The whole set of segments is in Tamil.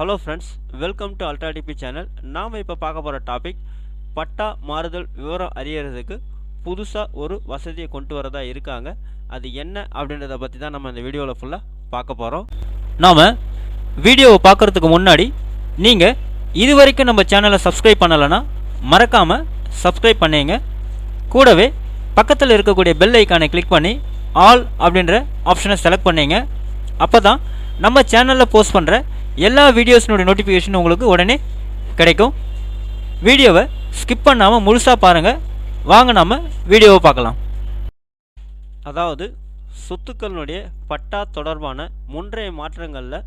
ஹலோ ஃப்ரெண்ட்ஸ் வெல்கம் டு அல்ட்ராடிபி சேனல் நாம் இப்போ பார்க்க போகிற டாபிக் பட்டா மாறுதல் விவரம் அறியறதுக்கு புதுசாக ஒரு வசதியை கொண்டு வரதா இருக்காங்க. அது என்ன அப்படின்றத பற்றி தான் நம்ம இந்த வீடியோவில் ஃபுல்லாக பார்க்க போகிறோம் நாம் வீடியோவை பார்க்குறதுக்கு முன்னாடி நீங்கள் இது வரைக்கும் நம்ம சேனலை சப்ஸ்கிரைப் பண்ணலைன்னா மறக்காமல் சப்ஸ்கிரைப் பண்ணீங்க. கூடவே பக்கத்தில் இருக்கக்கூடிய பெல் ஐக்கானை கிளிக் பண்ணி ஆல் அப்படின்ற ஆப்ஷனை செலக்ட் பண்ணீங்க. அப்போ தான் நம்ம சேனலில் போஸ்ட் பண்ணுற எல்லா வீடியோஸினுடைய நோட்டிஃபிகேஷன் உங்களுக்கு உடனே கிடைக்கும். வீடியோவை ஸ்கிப் பண்ணாமல் முழுசாக பாருங்கள் வாங்க நாம் வீடியோவை பார்க்கலாம். அதாவது சொத்துக்களுடைய பட்டா தொடர்பான முன்றைய மாற்றங்களில்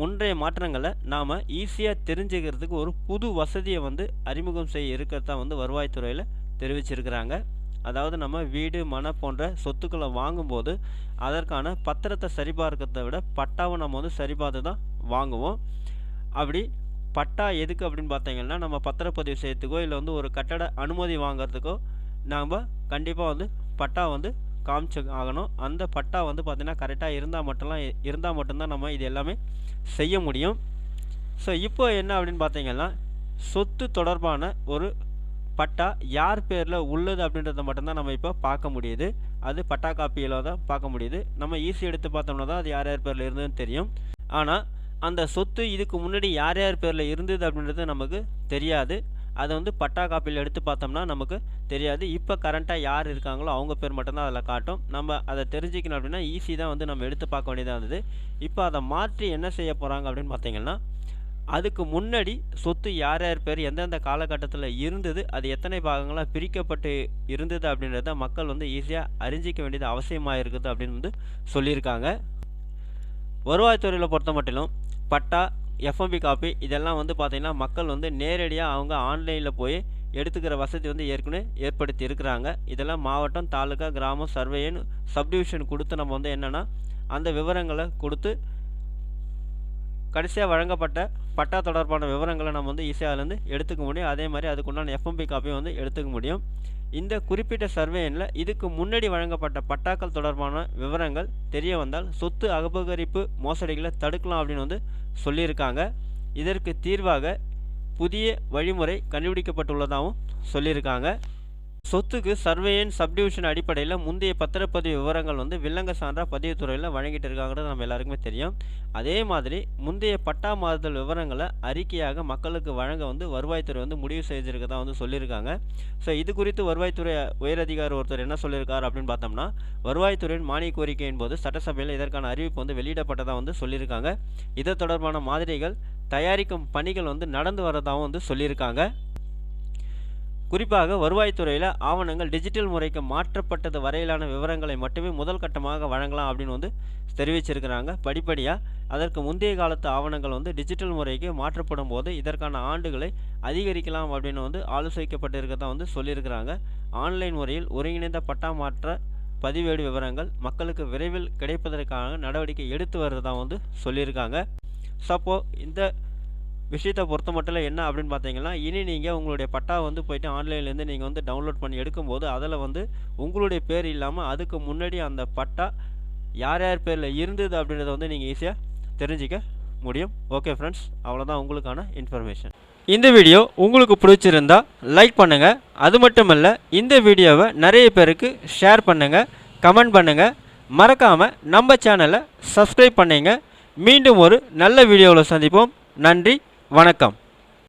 முன்றைய மாற்றங்களை நாம் ஈஸியாக தெரிஞ்சுக்கிறதுக்கு ஒரு புது வசதியை வந்து அறிமுகம் செய்ய இருக்கிறதா வந்து வருவாய்த்துறையில் தெரிவிச்சிருக்கிறாங்க. அதாவது நம்ம வீடு மன போன்ற சொத்துக்களை வாங்கும்போது அதற்கான பத்திரத்தை சரிபார்க்கிறத விட பட்டாவை நம்ம வந்து சரிபார்த்து தான் வாங்குவோம். அப்படி பட்டா எதுக்கு அப்படின்னு பார்த்தீங்கன்னா நம்ம பத்திரப்பதிவு செய்யறதுக்கோ இல்லை வந்து ஒரு கட்டட அனுமதி வாங்கிறதுக்கோ நாம் கண்டிப்பாக வந்து பட்டா வந்து காமிச்சு ஆகணும். அந்த பட்டா வந்து பார்த்திங்கன்னா கரெக்டாக இருந்தால் மட்டும்லாம் இருந்தால் மட்டும்தான் நம்ம இது எல்லாமே செய்ய முடியும். ஸோ இப்போ என்ன அப்படின்னு பார்த்தீங்கன்னா சொத்து தொடர்பான ஒரு பட்டா யார் பேரில் உள்ளது அப்படின்றத மட்டும்தான் நம்ம இப்போ பார்க்க முடியுது. அது பட்டா காப்பியில் தான் பார்க்க முடியுது. நம்ம ஈஸி எடுத்து பார்த்தோம்னா தான் அது யார் யார் பேரில் இருந்ததுன்னு தெரியும். ஆனால் அந்த சொத்து இதுக்கு முன்னாடி யார் யார் பேரில் இருந்தது அப்படின்றது நமக்கு தெரியாது. அதை வந்து பட்டா காப்பியில் எடுத்து பார்த்தோம்னா நமக்கு தெரியாது. இப்போ கரண்ட்டாக யார் இருக்காங்களோ அவங்க பேர் மட்டும்தான் அதில் காட்டும். நம்ம அதை தெரிஞ்சுக்கணும் அப்படின்னா ஈஸி தான் வந்து நம்ம எடுத்து பார்க்க வேண்டியதாக இருந்தது. இப்போ அதை மாற்றி என்ன செய்ய போகிறாங்க அப்படின்னு பார்த்தீங்கன்னா அதுக்கு முன்னாடி சொத்து யார் யார் பேர் எந்தெந்த காலகட்டத்தில் இருந்தது அது எத்தனை பாகங்களாக பிரிக்கப்பட்டு இருந்தது அப்படின்றத மக்கள் வந்து ஈஸியாக அறிஞ்சிக்க வேண்டியது அவசியமாக இருக்குது அப்படின்னு வந்து சொல்லியிருக்காங்க. வருவாய்த்துறையில் பொறுத்த மட்டிலும் பட்டா எஃப்எம்பி காப்பி இதெல்லாம் வந்து பார்த்திங்கன்னா மக்கள் வந்து நேரடியாக அவங்க ஆன்லைனில் போய் எடுத்துக்கிற வசதி வந்து ஏற்கனவே ஏற்படுத்தி இருக்கிறாங்க. இதெல்லாம் மாவட்டம் தாலுக்கா கிராமம் சர்வேன்னு சப்டிவிஷன் கொடுத்து நம்ம வந்து என்னென்னா அந்த விவரங்களை கொடுத்து கடைசியாக வழங்கப்பட்ட பட்டா தொடர்பான விவரங்களை நம்ம வந்து ஈஸியாக எடுத்துக்க முடியும். அதே மாதிரி அதுக்குண்டான எஃப்எம்பி காப்பியும் வந்து எடுத்துக்க முடியும். இந்த குறிப்பிட்ட சர்வேயனில் இதுக்கு முன்னாடி வழங்கப்பட்ட பட்டாக்கள் தொடர்பான விவரங்கள் தெரிய வந்தால் சொத்து அபகரிப்பு மோசடிகளை தடுக்கலாம் அப்படின்னு வந்து சொல்லியிருக்காங்க. இதற்கு தீர்வாக புதிய வழிமுறை கண்டுபிடிக்கப்பட்டுள்ளதாகவும் சொல்லியிருக்காங்க. சொத்துக்கு சர்வேயன் சப்டிவிஷன் அடிப்படையில் முந்தைய பத்திரப்பதிவு விவரங்கள் வந்து வில்லங்க சான்றா பதிவுத்துறையில் வழங்கிட்டு இருக்காங்கிறது நம்ம எல்லாருக்குமே தெரியும். அதே மாதிரி முந்தைய பட்டா மாறுதல் விவரங்களை அறிக்கையாக மக்களுக்கு வழங்க வந்து வருவாய்த்துறை வந்து முடிவு செய்திருக்கதான் வந்து சொல்லியிருக்காங்க. ஸோ இது குறித்து வருவாய்த்துறை உயரதிகாரி ஒருத்தர் என்ன சொல்லியிருக்கார் அப்படின்னு பார்த்தோம்னா வருவாய்த்துறையின் மானிய கோரிக்கையின் போது சட்டசபையில் இதற்கான அறிவிப்பு வந்து வெளியிடப்பட்டதாக வந்து சொல்லியிருக்காங்க. இது தொடர்பான மாதிரிகள் தயாரிக்கும் பணிகள் வந்து நடந்து வரதாகவும் வந்து சொல்லியிருக்காங்க. குறிப்பாக வருவாய்த்துறையில் ஆவணங்கள் டிஜிட்டல் முறைக்கு மாற்றப்பட்டது வரையிலான விவரங்களை மட்டுமே முதல் கட்டமாக வழங்கலாம் அப்படின்னு வந்து தெரிவிச்சிருக்கிறாங்க. படிப்படியாக அதற்கு முந்தைய காலத்து ஆவணங்கள் வந்து டிஜிட்டல் முறைக்கு மாற்றப்படும் போது இதற்கான ஆண்டுகளை அதிகரிக்கலாம் அப்படின்னு வந்து ஆலோசிக்கப்பட்டிருக்கதான் வந்து சொல்லியிருக்கிறாங்க. ஆன்லைன் முறையில் ஒருங்கிணைந்த பட்டா மாற்ற பதிவேடு விவரங்கள் மக்களுக்கு விரைவில் கிடைப்பதற்கான நடவடிக்கை எடுத்து வருவதா வந்து சொல்லியிருக்காங்க. சப்போ இந்த விஷயத்தை பொறுத்த மட்டும் என்ன அப்படின்னு பார்த்தீங்கன்னா இனி நீங்கள் உங்களுடைய பட்டா வந்து போயிட்டு ஆன்லைன்லேருந்து நீங்கள் வந்து டவுன்லோட் பண்ணி எடுக்கும்போது அதில் வந்து உங்களுடைய பேர் இல்லாமல் அதுக்கு முன்னாடி அந்த பட்டா யார் யார் பேரில் இருந்தது அப்படின்றத வந்து நீங்கள் ஈஸியாக தெரிஞ்சிக்க முடியும். ஓகே ஃப்ரெண்ட்ஸ் அவ்வளோதான் உங்களுக்கான இன்ஃபர்மேஷன் இந்த வீடியோ உங்களுக்கு பிடிச்சிருந்தா லைக் பண்ணுங்கள் அது மட்டும் இல்லை இந்த வீடியோவை நிறைய பேருக்கு ஷேர் பண்ணுங்கள் கமெண்ட் பண்ணுங்கள் மறக்காமல் நம்ம சேனலை சப்ஸ்கிரைப் பண்ணுங்க. மீண்டும் ஒரு நல்ல வீடியோவில் சந்திப்போம். நன்றி. வணக்கம்.